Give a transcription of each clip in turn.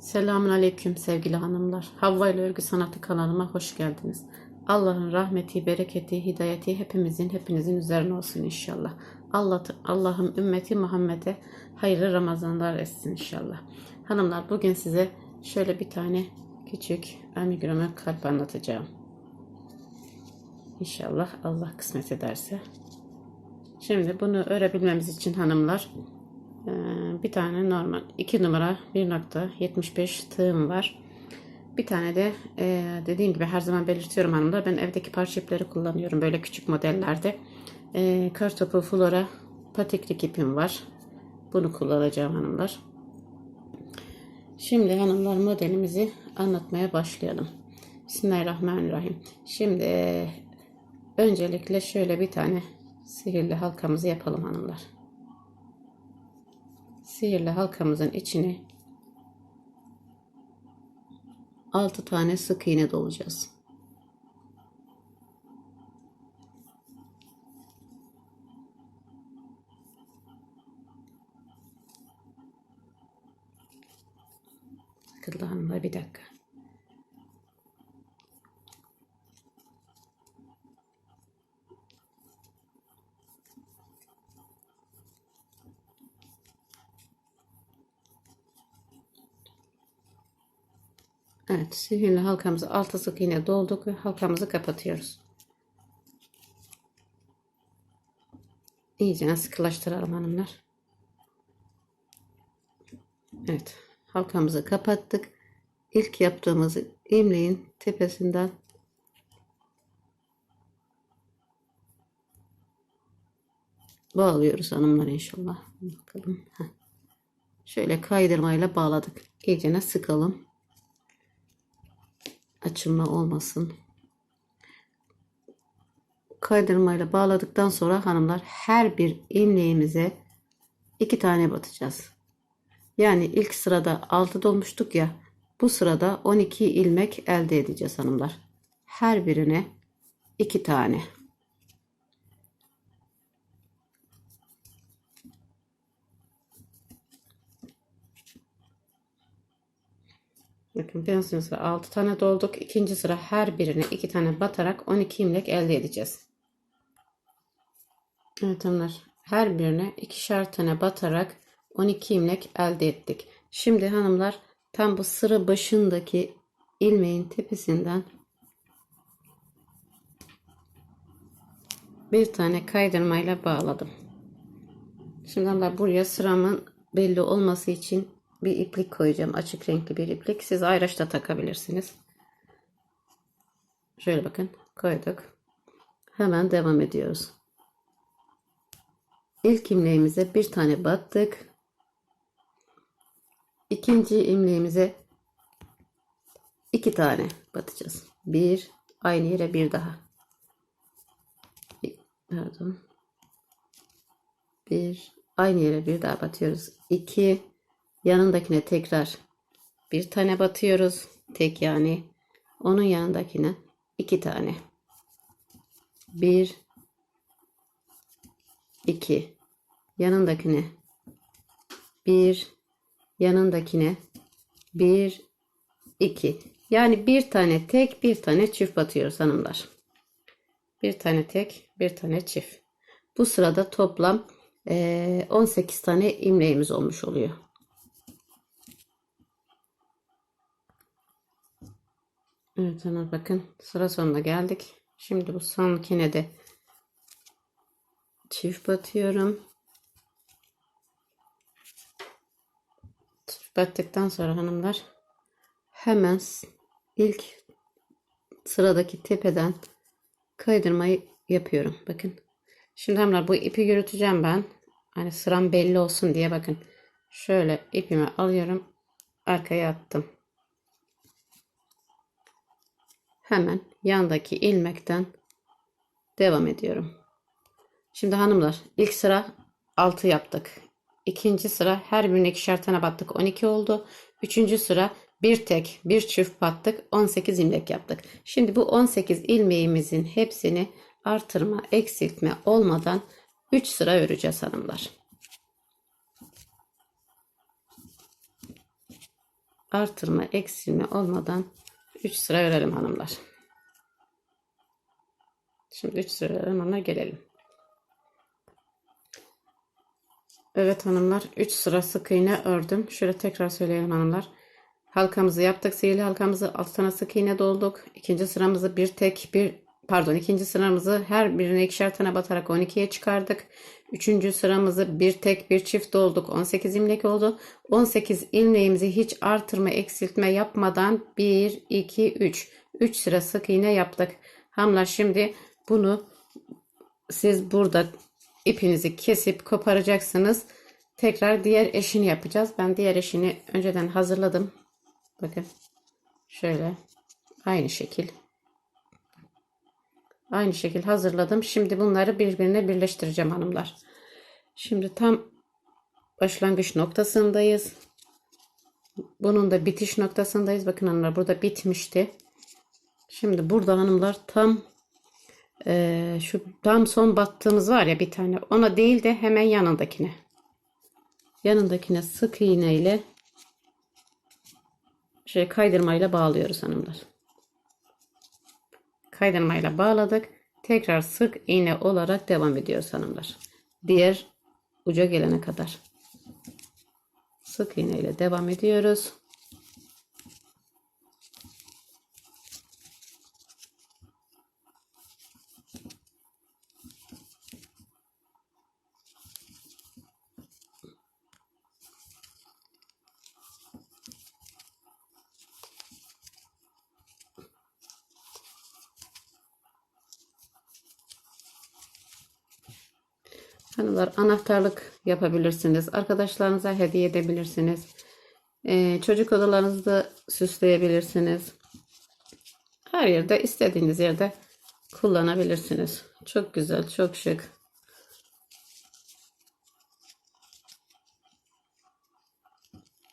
Selamun Aleyküm sevgili hanımlar. Havva ile Örgü Sanatı kanalıma hoş geldiniz. Allah'ın rahmeti, bereketi, hidayeti hepimizin, hepinizin üzerine olsun inşallah. Allah Allah'ım ümmeti Muhammed'e hayırlı Ramazanlar etsin inşallah. Hanımlar bugün size şöyle bir tane küçük amigurumi kalp anlatacağım. İnşallah Allah kısmet ederse. Şimdi bunu örebilmemiz için hanımlar bir tane normal 2 numara 1.75 tığım var. Bir tane de e, dediğim gibi her zaman belirtiyorum hanımlar ben evdeki parça ipleri kullanıyorum böyle küçük modellerde. E, kartopu flora patiklik ipim var. Bunu kullanacağım hanımlar. Şimdi hanımlar modelimizi anlatmaya başlayalım. Bismillahirrahmanirrahim. Şimdi öncelikle şöyle bir tane sihirli halkamızı yapalım hanımlar sihirli halkamızın içine 6 tane sık iğne dolacağız. Akıllı hanımlar bir dakika. Evet sihirli halkamızı altı sık iğne dolduk ve halkamızı kapatıyoruz. İyice sıkılaştıralım hanımlar. Evet halkamızı kapattık. İlk yaptığımız ilmeğin tepesinden bağlıyoruz hanımlar inşallah. Bakalım. Şöyle kaydırmayla bağladık. İyice sıkalım açılma olmasın. Kaydırmayla bağladıktan sonra hanımlar her bir ilmeğimize iki tane batacağız. Yani ilk sırada 6 dolmuştuk ya bu sırada 12 ilmek elde edeceğiz hanımlar. Her birine iki tane. Bakın birinci sıra 6 tane dolduk. İkinci sıra her birine 2 tane batarak 12 imlek elde edeceğiz. Evet hanımlar. Her birine ikişer tane batarak 12 imlek elde ettik. Şimdi hanımlar tam bu sıra başındaki ilmeğin tepesinden bir tane kaydırmayla bağladım. Şimdi hanımlar buraya sıramın belli olması için bir iplik koyacağım. Açık renkli bir iplik. Siz ayraç da takabilirsiniz. Şöyle bakın. Koyduk. Hemen devam ediyoruz. İlk ilmeğimize bir tane battık. İkinci ilmeğimize iki tane batacağız. Bir, aynı yere bir daha. Pardon. Bir, aynı yere bir daha batıyoruz. İki, yanındakine tekrar bir tane batıyoruz. Tek yani. Onun yanındakine iki tane. Bir, iki. Yanındakine bir, yanındakine bir, iki. Yani bir tane tek, bir tane çift batıyoruz hanımlar. Bir tane tek, bir tane çift. Bu sırada toplam 18 tane imleğimiz olmuş oluyor. Evet hanım bakın sıra sonuna geldik. Şimdi bu sonkine de çift batıyorum. Çift battıktan sonra hanımlar hemen ilk sıradaki tepeden kaydırmayı yapıyorum. Bakın. Şimdi hanımlar bu ipi yürüteceğim ben. Hani sıram belli olsun diye bakın. Şöyle ipimi alıyorum. Arkaya attım. Hemen yandaki ilmekten devam ediyorum. Şimdi hanımlar ilk sıra 6 yaptık. İkinci sıra her birine ikişer tane battık 12 oldu. Üçüncü sıra bir tek bir çift battık 18 ilmek yaptık. Şimdi bu 18 ilmeğimizin hepsini artırma eksiltme olmadan 3 sıra öreceğiz hanımlar. artırma eksilme olmadan 3 sıra örelim hanımlar. Şimdi 3 sıra örelim ona gelelim. Evet hanımlar 3 sıra sık iğne ördüm. Şöyle tekrar söyleyelim hanımlar. Halkamızı yaptık. Sihirli halkamızı altına sık iğne dolduk. İkinci sıramızı bir tek bir pardon ikinci sıramızı her birine ikişer tane batarak 12'ye çıkardık. Üçüncü sıramızı bir tek bir çift dolduk. 18 ilmek oldu. 18 ilmeğimizi hiç artırma eksiltme yapmadan 1 2 3 3 sıra sık iğne yaptık. Hanımlar şimdi bunu siz burada ipinizi kesip koparacaksınız. Tekrar diğer eşini yapacağız. Ben diğer eşini önceden hazırladım. Bakın. Şöyle. Aynı şekil. Aynı şekil hazırladım. Şimdi bunları birbirine birleştireceğim hanımlar. Şimdi tam başlangıç noktasındayız. Bunun da bitiş noktasındayız. Bakın hanımlar burada bitmişti. Şimdi burada hanımlar tam ee, şu tam son battığımız var ya bir tane ona değil de hemen yanındakine yanındakine sık iğne ile şey kaydırmayla bağlıyoruz hanımlar kaydırmayla bağladık. Tekrar sık iğne olarak devam ediyoruz hanımlar diğer uca gelene kadar sık iğne ile devam ediyoruz Hanımlar anahtarlık yapabilirsiniz. Arkadaşlarınıza hediye edebilirsiniz. Ee, çocuk odalarınızda süsleyebilirsiniz. Her yerde istediğiniz yerde kullanabilirsiniz. Çok güzel, çok şık.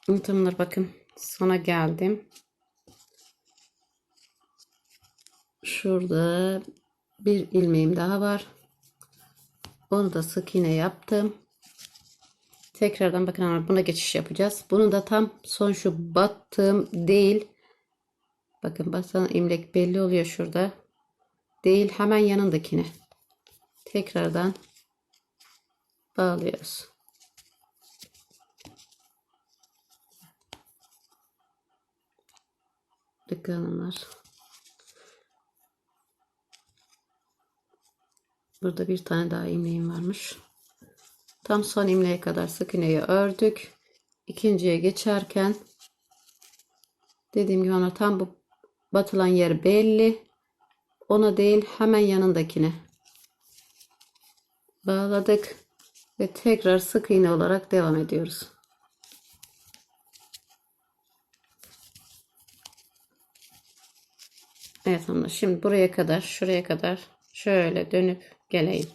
Hanımlar bakın sona geldim. Şurada bir ilmeğim daha var. Onu da sık iğne yaptım. Tekrardan bakın buna geçiş yapacağız. Bunu da tam son şu battığım değil. Bakın batan imlek belli oluyor şurada. Değil hemen yanındakine. Tekrardan bağlıyoruz. Dikkat hanımlar. Burada bir tane daha ilmeğim varmış. Tam son ilmeğe kadar sık iğneyi ördük. İkinciye geçerken dediğim gibi ona tam bu batılan yer belli. Ona değil hemen yanındakine bağladık ve tekrar sık iğne olarak devam ediyoruz. Evet hanımlar şimdi buraya kadar şuraya kadar şöyle dönüp geleyim.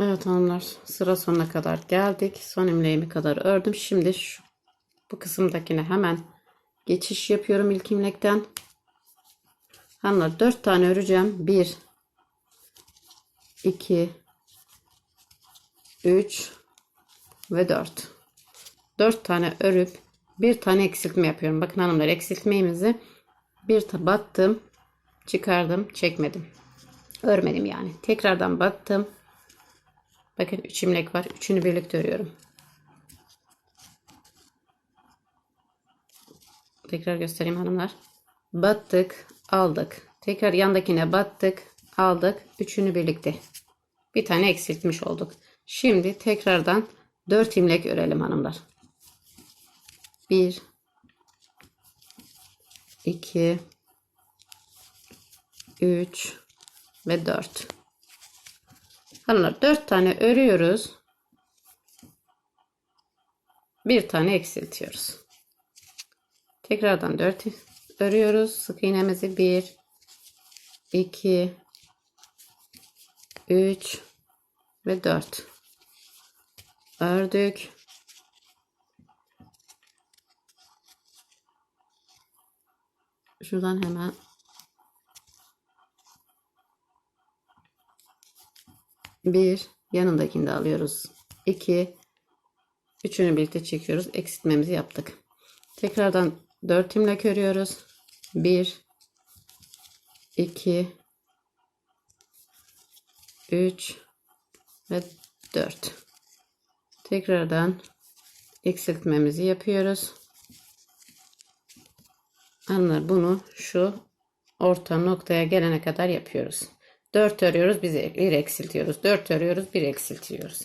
Evet hanımlar sıra sonuna kadar geldik. Son imleğimi kadar ördüm. Şimdi şu bu kısımdakine hemen geçiş yapıyorum ilk imlekten. Hanımlar 4 tane öreceğim. 1 2 3 ve 4. 4 tane örüp bir tane eksiltme yapıyorum. Bakın hanımlar eksiltmemizi bir battım çıkardım çekmedim. Örmedim yani. Tekrardan battım bakın 3 imlek var. Üçünü birlikte örüyorum. Tekrar göstereyim hanımlar. Battık aldık. Tekrar yandakine battık aldık. Üçünü birlikte. Bir tane eksiltmiş olduk. Şimdi tekrardan 4 imlek örelim hanımlar. 1 2 3 ve 4 hanımlar 4 tane örüyoruz. Bir tane eksiltiyoruz. Tekrardan 4 örüyoruz. Sık iğnemizi 1 2 3 ve 4 ördük. Şuradan hemen bir yanındakini de alıyoruz 2 Üçünü birlikte çekiyoruz. Eksiltmemizi yaptık. Tekrardan 4 imlek örüyoruz. 1 2 3 ve 4. Tekrardan eksiltmemizi yapıyoruz. Hanımlar bunu şu orta noktaya gelene kadar yapıyoruz. 4 örüyoruz, biz bir eksiltiyoruz. 4 örüyoruz, bir eksiltiyoruz.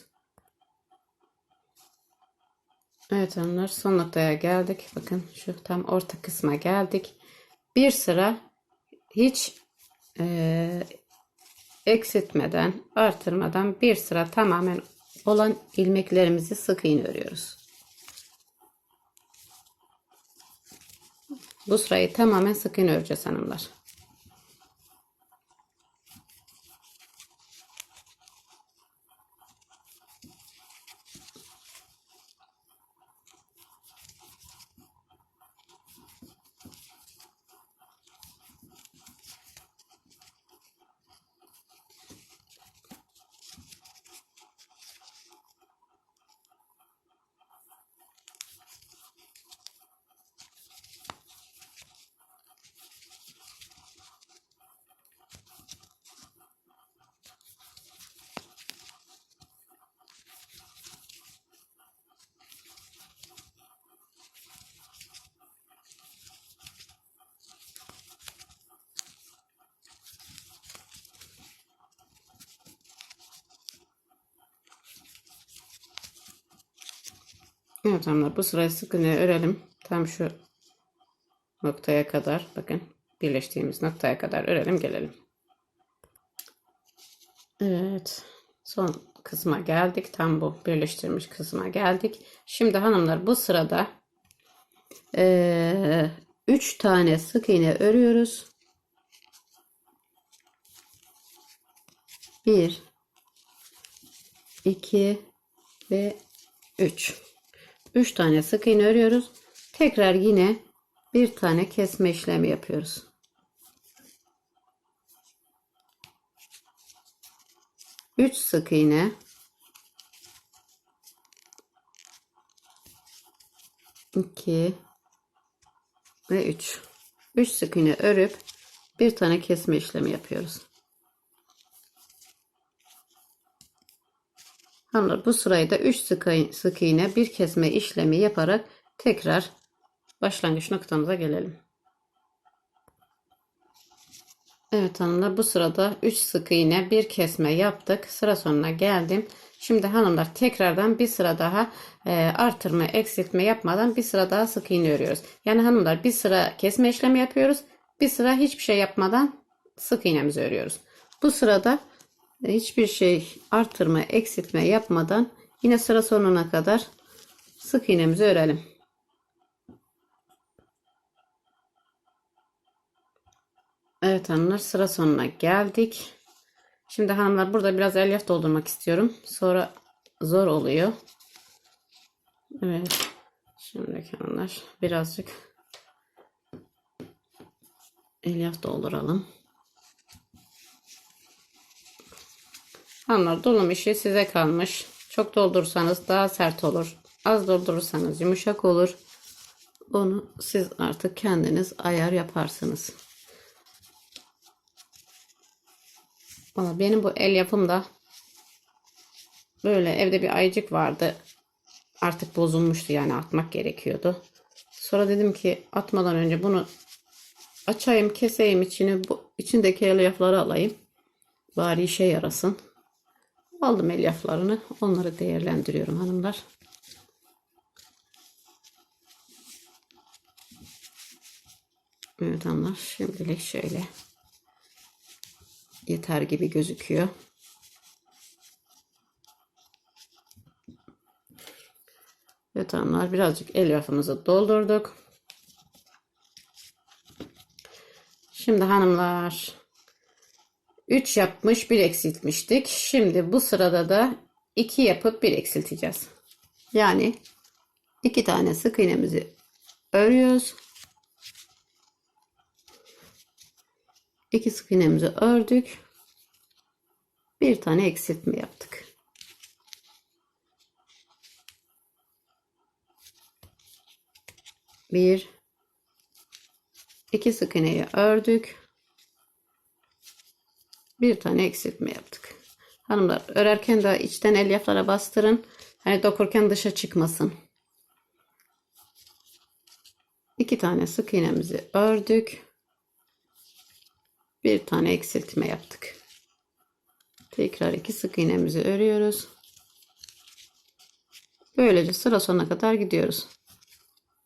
Evet hanımlar son noktaya geldik. Bakın şu tam orta kısma geldik. Bir sıra hiç eee, eksiltmeden, artırmadan bir sıra tamamen olan ilmeklerimizi sık iğne örüyoruz. Bu sırayı tamamen sık iğne öreceğiz hanımlar. Evet hanımlar bu sırayı sık iğne örelim. Tam şu noktaya kadar bakın birleştiğimiz noktaya kadar örelim gelelim. Evet son kısma geldik. Tam bu birleştirmiş kısma geldik. Şimdi hanımlar bu sırada 3 tane sık iğne örüyoruz. 1 2 ve 3 3 tane sık iğne örüyoruz. Tekrar yine bir tane kesme işlemi yapıyoruz. Üç sık iğne. iki ve üç. Üç sık iğne örüp bir tane kesme işlemi yapıyoruz. Hanımlar bu sırayı da 3 sık, sık iğne bir kesme işlemi yaparak tekrar başlangıç noktamıza gelelim. Evet hanımlar bu sırada 3 sık iğne bir kesme yaptık. Sıra sonuna geldim. Şimdi hanımlar tekrardan bir sıra daha e, artırma eksiltme yapmadan bir sıra daha sık iğne örüyoruz. Yani hanımlar bir sıra kesme işlemi yapıyoruz. Bir sıra hiçbir şey yapmadan sık iğnemizi örüyoruz. Bu sırada hiçbir şey artırma, eksiltme yapmadan yine sıra sonuna kadar sık iğnemizi örelim. Evet hanımlar sıra sonuna geldik. Şimdi hanımlar burada biraz elyaf doldurmak istiyorum. Sonra zor oluyor. Evet. Şimdi hanımlar birazcık elyaf dolduralım. Hanımlar dolum işi size kalmış. Çok doldurursanız daha sert olur. Az doldurursanız yumuşak olur. Onu siz artık kendiniz ayar yaparsınız. Benim bu el yapımda böyle evde bir ayıcık vardı. Artık bozulmuştu yani atmak gerekiyordu. Sonra dedim ki atmadan önce bunu açayım keseyim içini bu içindeki elyafları alayım. Bari işe yarasın. Aldım elyaflarını. Onları değerlendiriyorum hanımlar. Evet hanımlar. Şimdilik şöyle. Yeter gibi gözüküyor. Evet hanımlar. Birazcık elyafımızı doldurduk. Şimdi hanımlar 3 yapmış bir eksiltmiştik. Şimdi bu sırada da 2 yapıp bir eksilteceğiz. Yani 2 tane sık iğnemizi örüyoruz. 2 sık iğnemizi ördük. Bir tane eksiltme yaptık. Bir, iki sık iğneyi ördük. Bir tane eksiltme yaptık. Hanımlar örerken de içten elyaflara bastırın. Hani dokurken dışa çıkmasın. İki tane sık iğnemizi ördük. Bir tane eksiltme yaptık. Tekrar iki sık iğnemizi örüyoruz. Böylece sıra sonuna kadar gidiyoruz.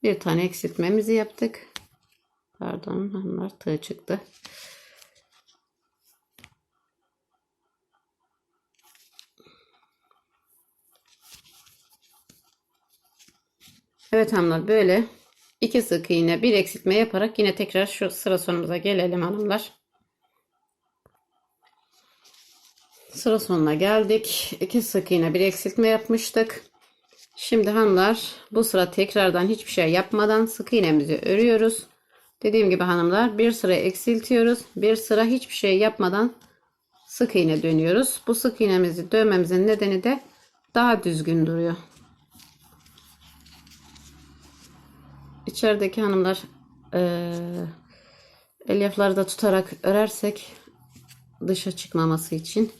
Bir tane eksiltmemizi yaptık. Pardon hanımlar tığ çıktı. Evet hanımlar böyle iki sık iğne bir eksiltme yaparak yine tekrar şu sıra sonumuza gelelim hanımlar. Sıra sonuna geldik. İki sık iğne bir eksiltme yapmıştık. Şimdi hanımlar bu sıra tekrardan hiçbir şey yapmadan sık iğnemizi örüyoruz. Dediğim gibi hanımlar bir sıra eksiltiyoruz. Bir sıra hiçbir şey yapmadan sık iğne dönüyoruz. Bu sık iğnemizi dövmemizin nedeni de daha düzgün duruyor. İçerideki hanımlar eee elyafları da tutarak örersek dışa çıkmaması için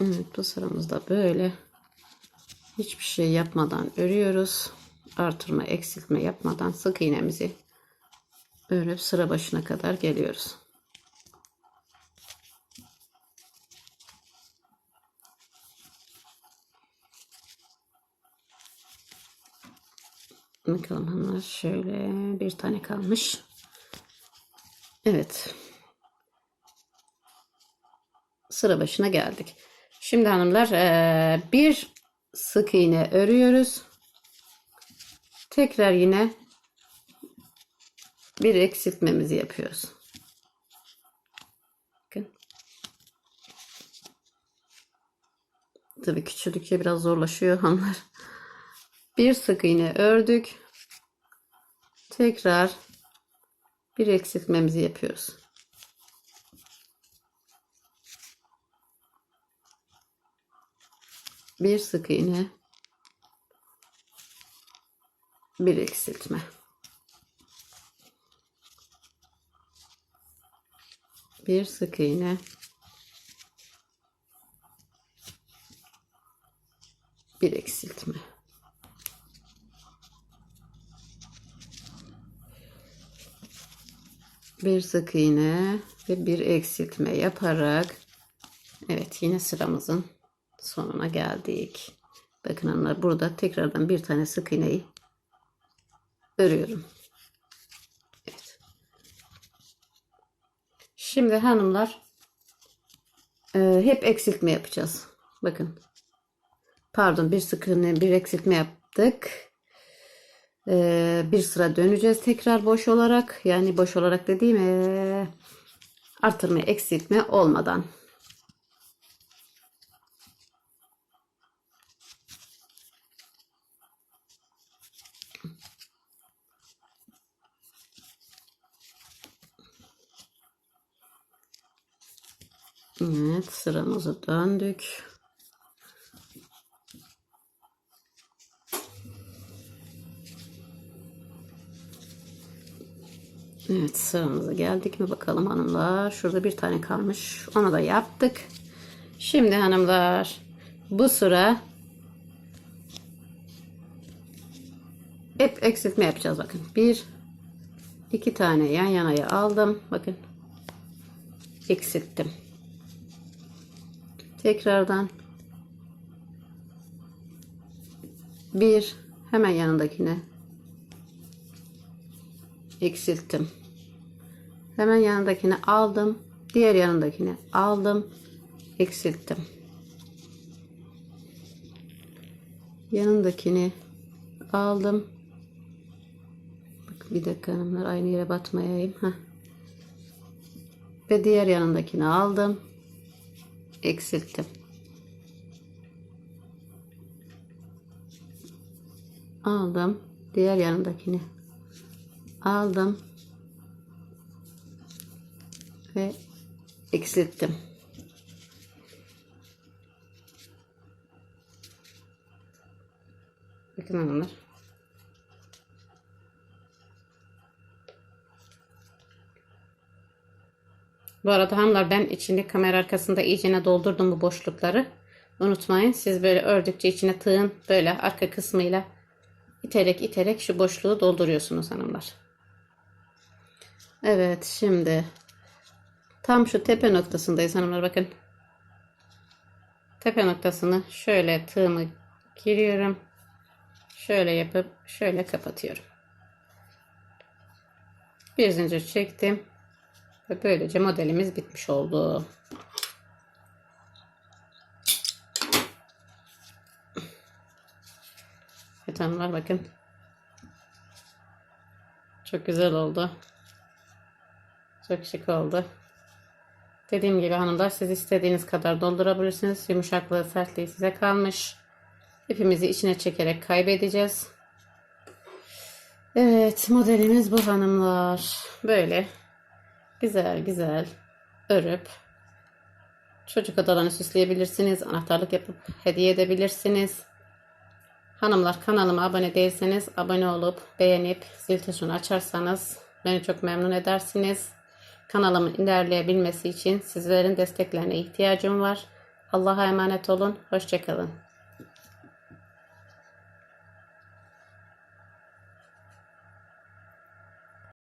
Evet bu sıramızda böyle hiçbir şey yapmadan örüyoruz. Artırma eksiltme yapmadan sık iğnemizi örüp sıra başına kadar geliyoruz. Bakalım hanımlar şöyle bir tane kalmış. Evet. Sıra başına geldik. Şimdi hanımlar eee, bir sık iğne örüyoruz. Tekrar yine bir eksiltmemizi yapıyoruz. Bakın. Tabii küçüldükçe biraz zorlaşıyor hanımlar. Bir sık iğne ördük. Tekrar bir eksiltmemizi yapıyoruz. Bir sık iğne. Bir eksiltme. Bir sık iğne. Bir eksiltme. Bir sık iğne ve bir eksiltme yaparak evet yine sıramızın sonuna geldik. Bakın hanımlar burada tekrardan bir tane sık iğneyi örüyorum. Evet. Şimdi hanımlar e, hep eksiltme yapacağız. Bakın. Pardon bir sık iğne bir eksiltme yaptık. E, bir sıra döneceğiz tekrar boş olarak. Yani boş olarak dediğim e, artırma eksiltme olmadan. Evet sıramızı döndük. Evet sıramıza geldik mi bakalım hanımlar. Şurada bir tane kalmış. Onu da yaptık. Şimdi hanımlar bu sıra hep eksiltme yapacağız bakın. Bir iki tane yan yanaya aldım. Bakın eksilttim. Tekrardan bir hemen yanındakine eksilttim. Hemen yanındakini aldım. Diğer yanındakini aldım. Eksilttim. Yanındakini aldım. Bak bir dakika hanımlar aynı yere batmayayım. Heh. Ve diğer yanındakini aldım. Eksilttim. Aldım. Diğer yanındakini aldım ve eksilttim. Bakın hanımlar. Bu arada hanımlar ben içini kamera arkasında iyicene doldurdum bu boşlukları. Unutmayın siz böyle ördükçe içine tığın böyle arka kısmıyla iterek iterek şu boşluğu dolduruyorsunuz hanımlar. Evet şimdi tam şu tepe noktasındayız hanımlar bakın. Tepe noktasını şöyle tığımı giriyorum. Şöyle yapıp şöyle kapatıyorum. Bir zincir çektim. Ve böylece modelimiz bitmiş oldu. Evet hanımlar bakın. Çok güzel oldu. Çok şık oldu. Dediğim gibi hanımlar siz istediğiniz kadar doldurabilirsiniz. Yumuşaklığı, sertliği size kalmış. İpimizi içine çekerek kaybedeceğiz. Evet modelimiz bu hanımlar. Böyle güzel güzel örüp çocuk odalarını süsleyebilirsiniz. Anahtarlık yapıp hediye edebilirsiniz. Hanımlar kanalıma abone değilseniz abone olup beğenip zil tuşunu açarsanız beni çok memnun edersiniz. Kanalımın ilerleyebilmesi için sizlerin desteklerine ihtiyacım var. Allah'a emanet olun. Hoşçakalın.